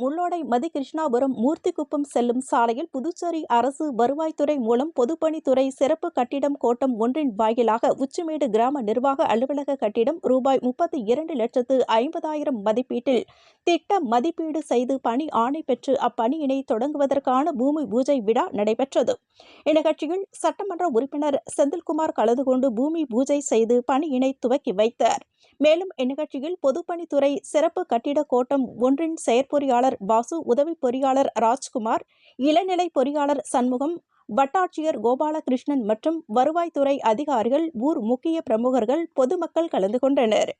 Mullodai Mathikrishnapuram Moorthikuppam செல்லும் சாலையில் புதுச்சேரி அரசு வருவாய்த்துறை மூலம் பொதுப்பணித்துறை சிறப்பு கட்டிடம் கோட்டம் ஒன்றின் வாயிலாக உச்சிமேடு கிராம நிர்வாக அலுவலக கட்டிடம் ரூபாய் முப்பத்தி இரண்டு லட்சத்து ஐம்பதாயிரம் மதிப்பீட்டில் திட்ட மதிப்பீடு செய்து பணி ஆணை பெற்று அப்பணியினை தொடங்குவதற்கான பூமி பூஜை விழா நடைபெற்றது. இந்நிகழ்ச்சியில் சட்டமன்ற உறுப்பினர் செந்தில்குமார் கலந்து கொண்டு பூமி பூஜை செய்து பணியினை துவக்கி வைத்தார். மேலும் இந்நிகழ்ச்சியில் பொதுப்பணித்துறை சிறப்பு கட்டிட கோட்டம் ஒன்றின் செயற்பொறியாளர் பாசு உதவி பொறியாளர் ராஜ்குமார் இளநிலை பொறியாளர் சண்முகம் வட்டாட்சியர் கோபாலகிருஷ்ணன் மற்றும் வருவாய்த்துறை அதிகாரிகள் ஊர் முக்கிய பிரமுகர்கள் பொதுமக்கள் கலந்து கொண்டனர்.